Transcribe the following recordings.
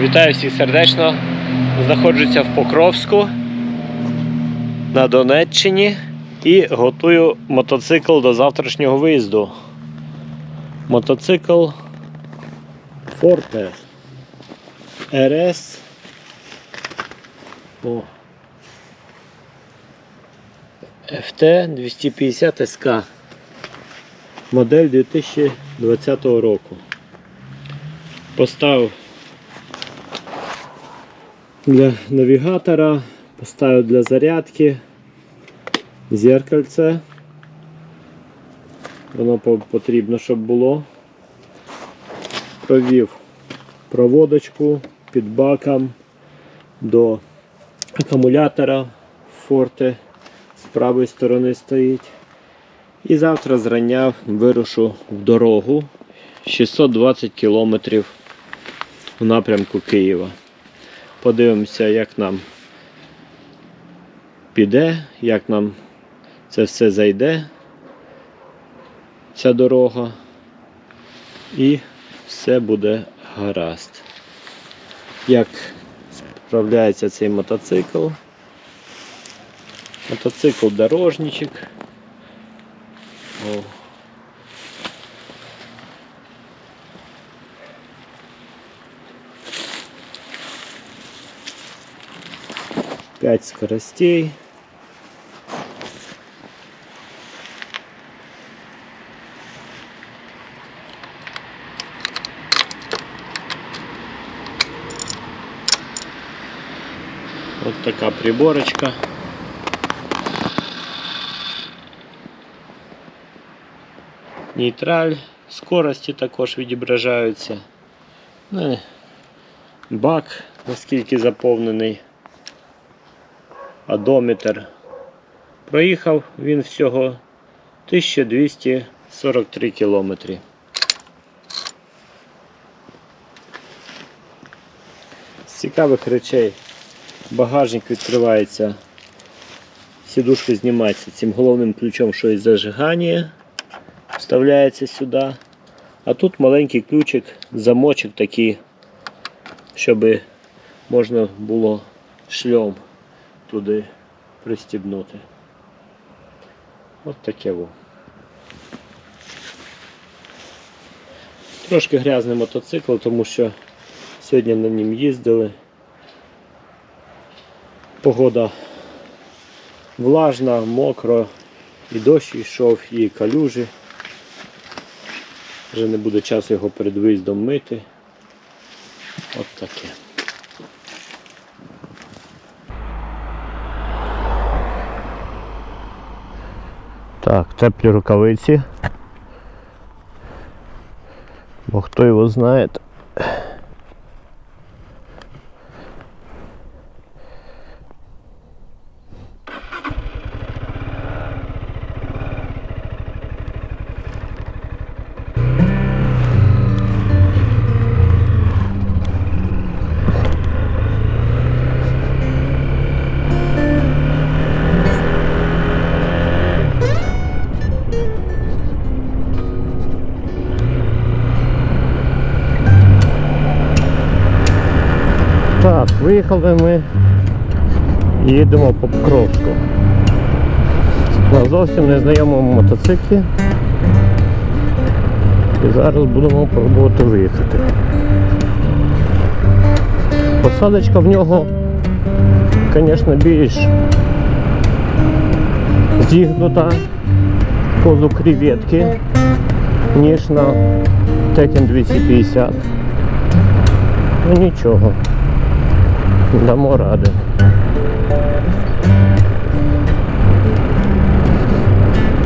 Вітаю всіх сердечно. Знаходжуся в Покровську на Донеччині і готую мотоцикл до завтрашнього виїзду. Мотоцикл Forte RS. О. FT 250 SK. Модель 2020 року. Поставив для навігатора, поставив для зарядки, зеркальце. Воно потрібно, щоб було. Провів проводочку під баком до акумулятора Forte з правої сторони стоїть. І завтра зрання вирушу в дорогу 620 кілометрів у напрямку Києва. Подивимося, як нам піде, як нам це все зайде, ця дорога, і все буде гаразд. Як справляється цей мотоцикл? Мотоцикл дорожничок. О. Пять скоростей. Вот така приборочка. Нейтраль, скорості також відображаються. Ну, і бак, наскільки заповнений. Одометр. Проїхав він всього 1243 кілометри. З цікавих речей багажник відкривається, сідушка знімається цим головним ключом, що із зажигання вставляється сюди. А тут маленький ключик, замочок такий, щоб можна було шльом туди пристібнути. От таке во. Трошки грязний мотоцикл, тому що сьогодні на нім їздили. Погода влажна, мокро, і дощ йшов, і калюжі. Вже не буде часу його перед виїздом мити. От таке. Так, теплі рукавиці. Бо хто його знає. Так, виїхали ми і їдемо по Покровську. На зовсім незнайомому мотоциклі. І зараз будемо пробувати виїхати. Посадочка в нього, звісно, більш зігнута позу креветки, ніж на Tekken 250. Ну нічого. Дамо ради.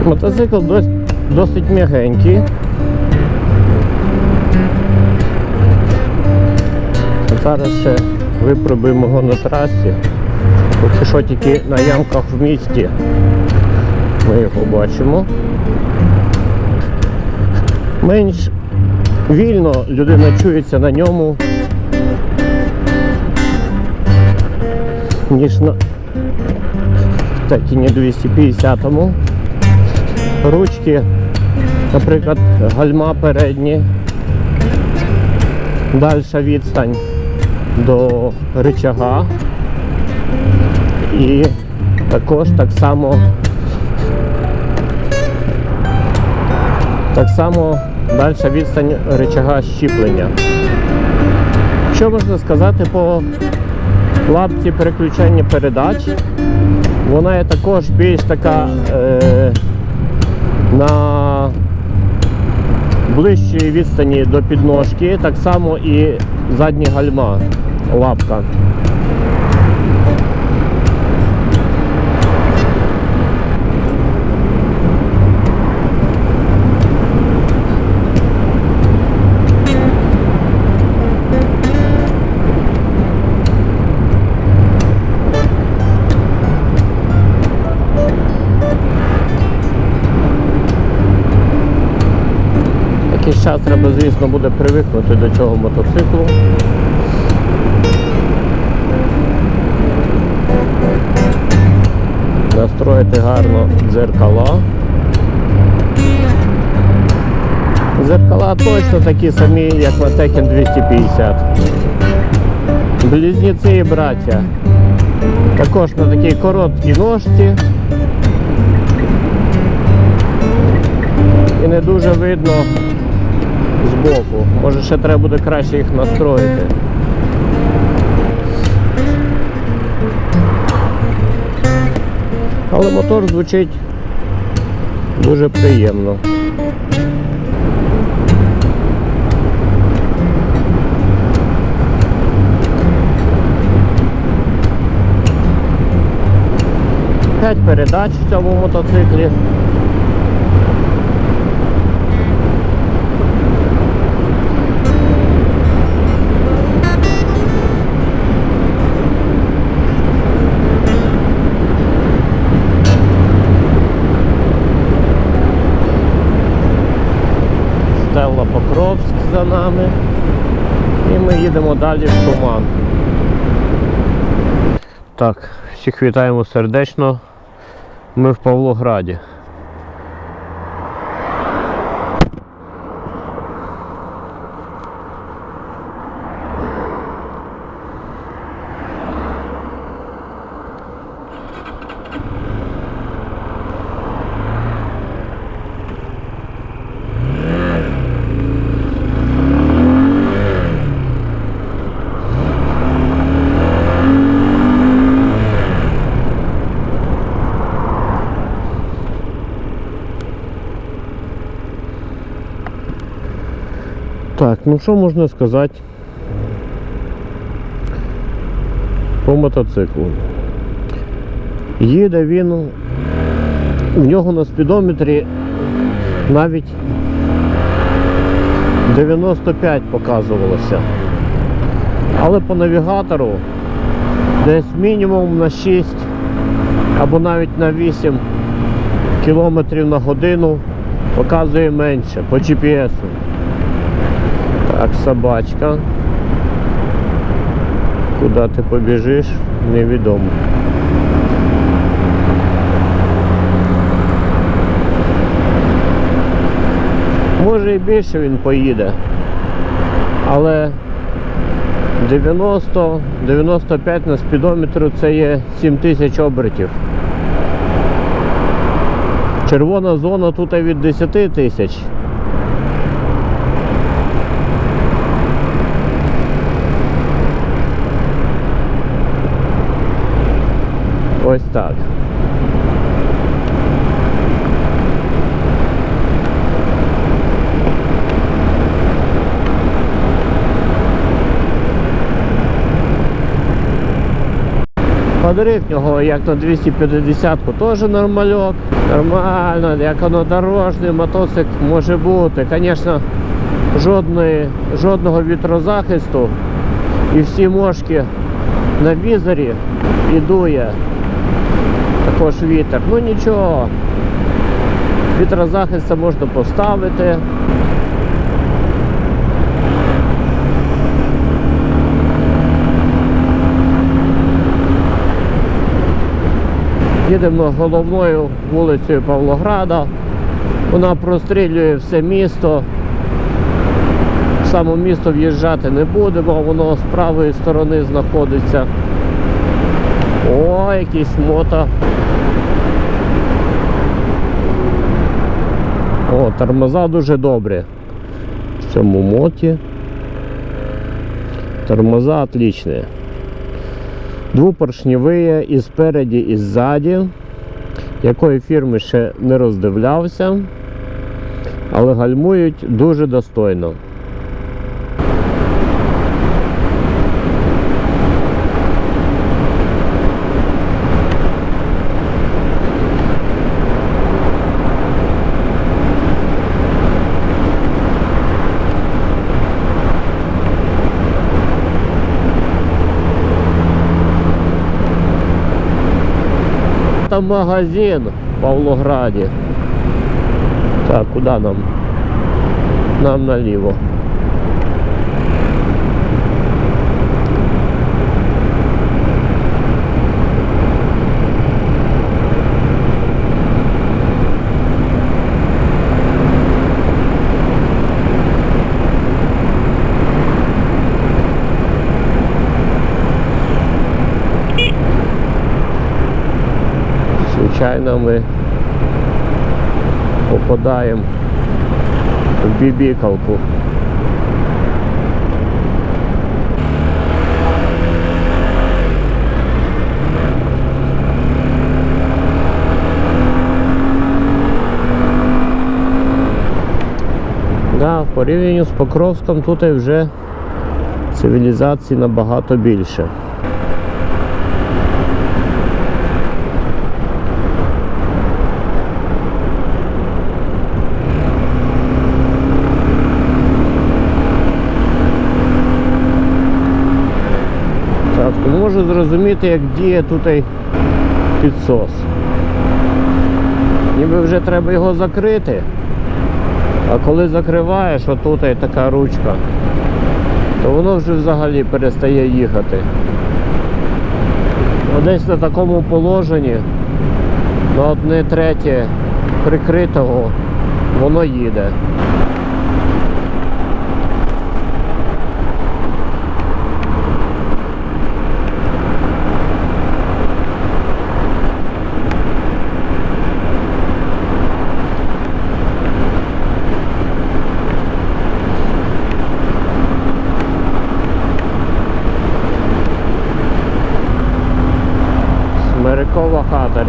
Мотоцикл дос- досить м'ягенький. Зараз ще випробуємо його на трасі. Поки що тільки на ямках в місті. Ми його бачимо. Менш вільно людина чується на ньому. Ніж на Текіні 250-му. Ручки, наприклад, гальма передні, дальша відстань до рычага. І також так само так само дальша відстань рычага щіплення. Що можна сказати по лапці переключення передач? Вона є також більш така е, на ближчій відстані до підножки, так само і задні гальма лапка. Треба, звісно, буде привикнути до цього мотоциклу. Настроїти гарно дзеркала. Дзеркала точно такі самі, як на Tekken 250. Близнеці і браття. Також на такій короткій ножці. І не дуже видно збоку. Може ще треба буде краще їх настроїти. Але мотор звучить дуже приємно. П'ять передач в цьому мотоциклі. За нами. І ми їдемо далі в туман. Так, всіх вітаємо сердечно. Ми в Павлограді. Ну що можна сказати по мотоциклу? Їде він, у нього на спідометрі навіть 95 показувалося. Але по навігатору десь мінімум на 6 або навіть на 8 кілометрів на годину показує менше по GPS. -у. Так, собачка. Куди ти побіжиш, невідомо. Може і більше він поїде. Але 90-95 на спідометру це є 7 тисяч обертів. Червона зона тут від 10 тисяч. Ось так. Подарив нього як на 250-ку теж нормальок. Нормально, як однодорожний мотоцикл може бути. Звісно, жодної, жодного вітрозахисту і всі мошки на візорі і дує також вітер. Ну нічого. Вітрозахист це можна поставити. Їдемо головною вулицею Павлограда. Вона прострілює все місто. само місто в'їжджати не будемо, воно з правої сторони знаходиться. О, якийсь мото. О, тормоза дуже добрі. В цьому моті. Тормоза отличні. Двупоршневі і спереді, і ззаді. Якої фірми ще не роздивлявся, але гальмують дуже достойно. Магазин в Павлограді. Так, куди нам? Нам наліво. Звичайно, ми попадаємо в бібікалку. В порівнянні з Покровськом тут вже цивілізації набагато більше. Так, не можу зрозуміти, як діє тут підсос. Ніби вже треба його закрити. А коли закриваєш, отут і така ручка, то воно вже взагалі перестає їхати. Десь на такому положенні, на одне третє прикритого, воно їде.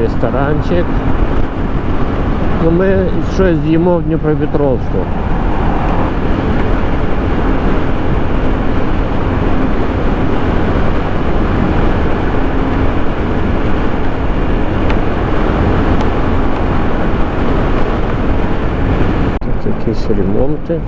Ресторанчик. Ну, ми щось з'їмо в Дніпропетровську. Тут якісь ремонти.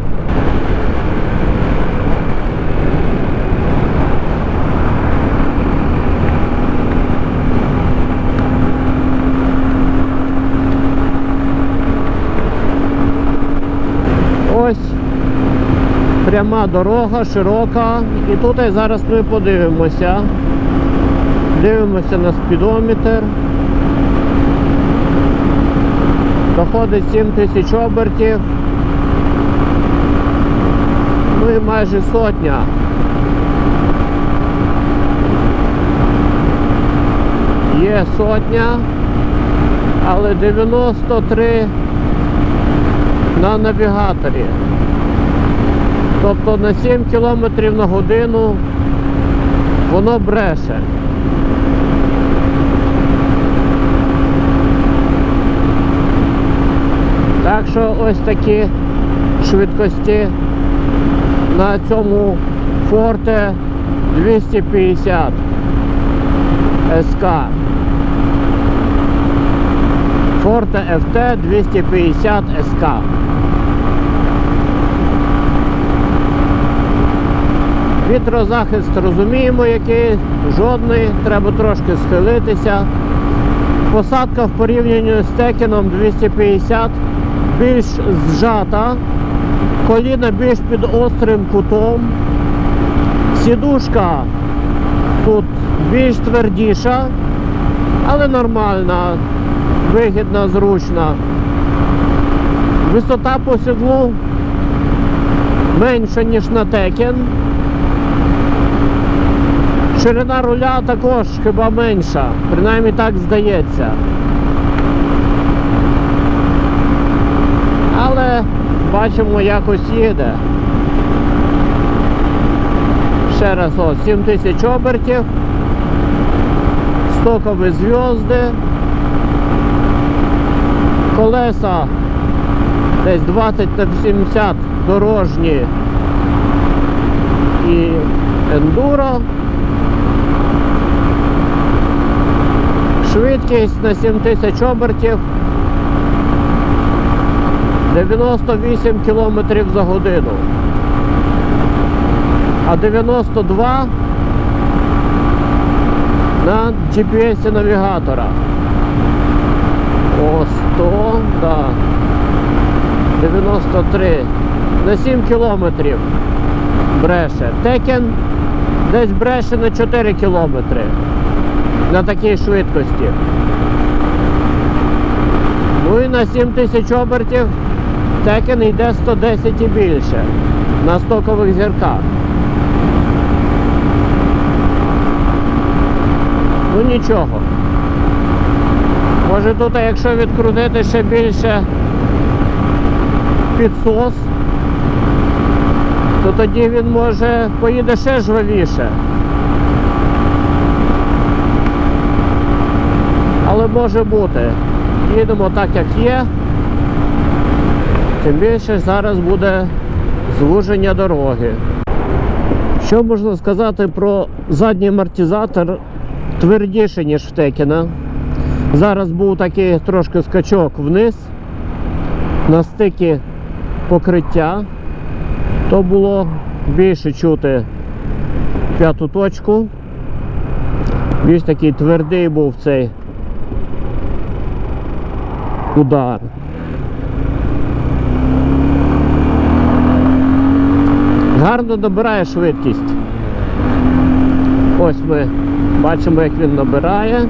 Ось пряма дорога, широка. І тут зараз ми подивимося. Дивимося на спідометр. Доходить 7 тисяч обертів. Ну і майже сотня. Є сотня, але 93 на навігаторі. Тобто на 7 км на годину воно бреше. Так що ось такі швидкості на цьому Forte 250 СК. Forte FT 250 СК. Вітрозахист розуміємо який, жодний, треба трошки схилитися. Посадка в порівнянні з текеном 250 більш зжата, коліна більш під острим кутом. Сідушка тут більш твердіша, але нормальна, вигідна, зручна. Висота по сідлу менша, ніж на Текен. Ширина руля також хіба менша, принаймні так здається. Але бачимо, якось їде. Ще раз, о, 7 тисяч обертів, стокові зв'язки, колеса десь 20 на 70 дорожні і ендуро. Швидкість на 7 тисяч обертів 98 км за годину. А 92 на GPS навігатора. О, 100, да. 93. На 7 кілометрів бреше. Текен десь бреше на 4 кілометри на такій швидкості. Ну і на 7 тисяч обертів Текен йде 110 і більше на стокових зірках. Ну нічого. Може тут, якщо відкрутити ще більше підсос, то тоді він може поїде ще жвавіше. Але може бути. Їдемо так, як є. Тим більше зараз буде звуження дороги. Що можна сказати про задній амортизатор твердіше, ніж в Текіна. Зараз був такий трошки скачок вниз на стикі покриття, то було більше чути п'яту точку. Більш такий твердий був цей удар. Гарно набирає швидкість. Ось ми бачимо, як він набирає.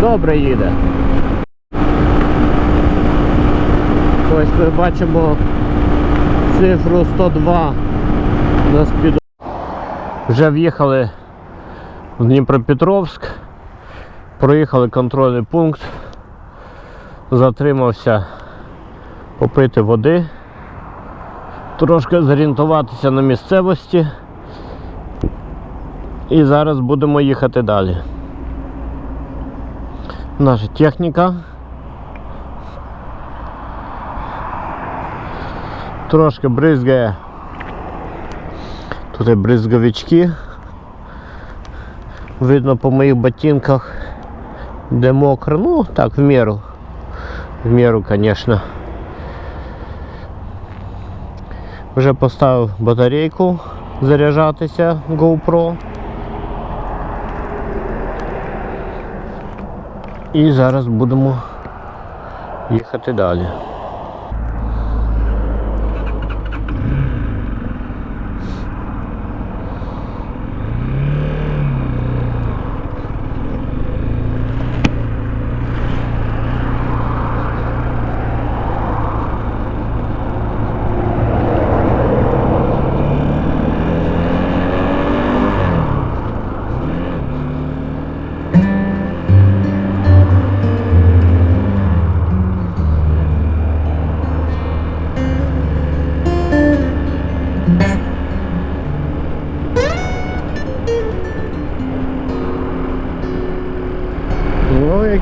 Добре їде. Ось ми бачимо цифру 102 на спіду. Вже в'їхали в Дніпропетровськ, проїхали контрольний пункт, затримався попити води, трошки зорієнтуватися на місцевості і зараз будемо їхати далі. Наша техніка. Трошки бризгає. Тут бризговички. Видно по моїх ботинках, де мокро. Ну, так, в меру. В меру, звісно. Вже поставив батарейку заряджатися GoPro. І зараз будемо їхати далі.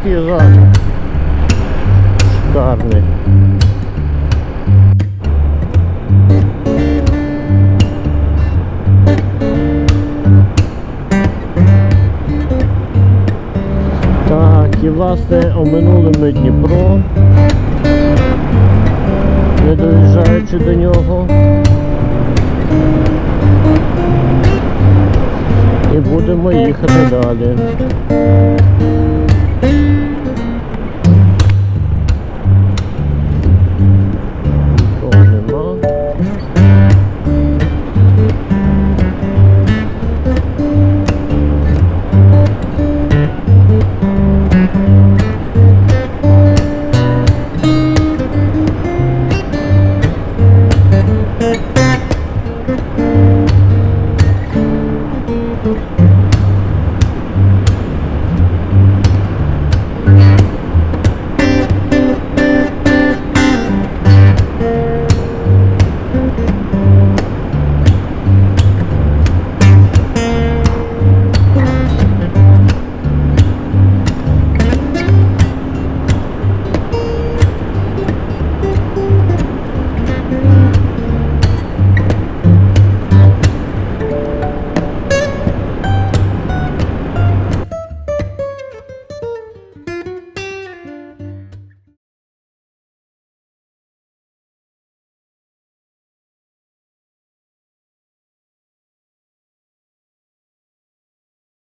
Який запах. Шикарний. Так, і власне оминули ми Дніпро, не доїжджаючи до нього. І будемо їхати далі.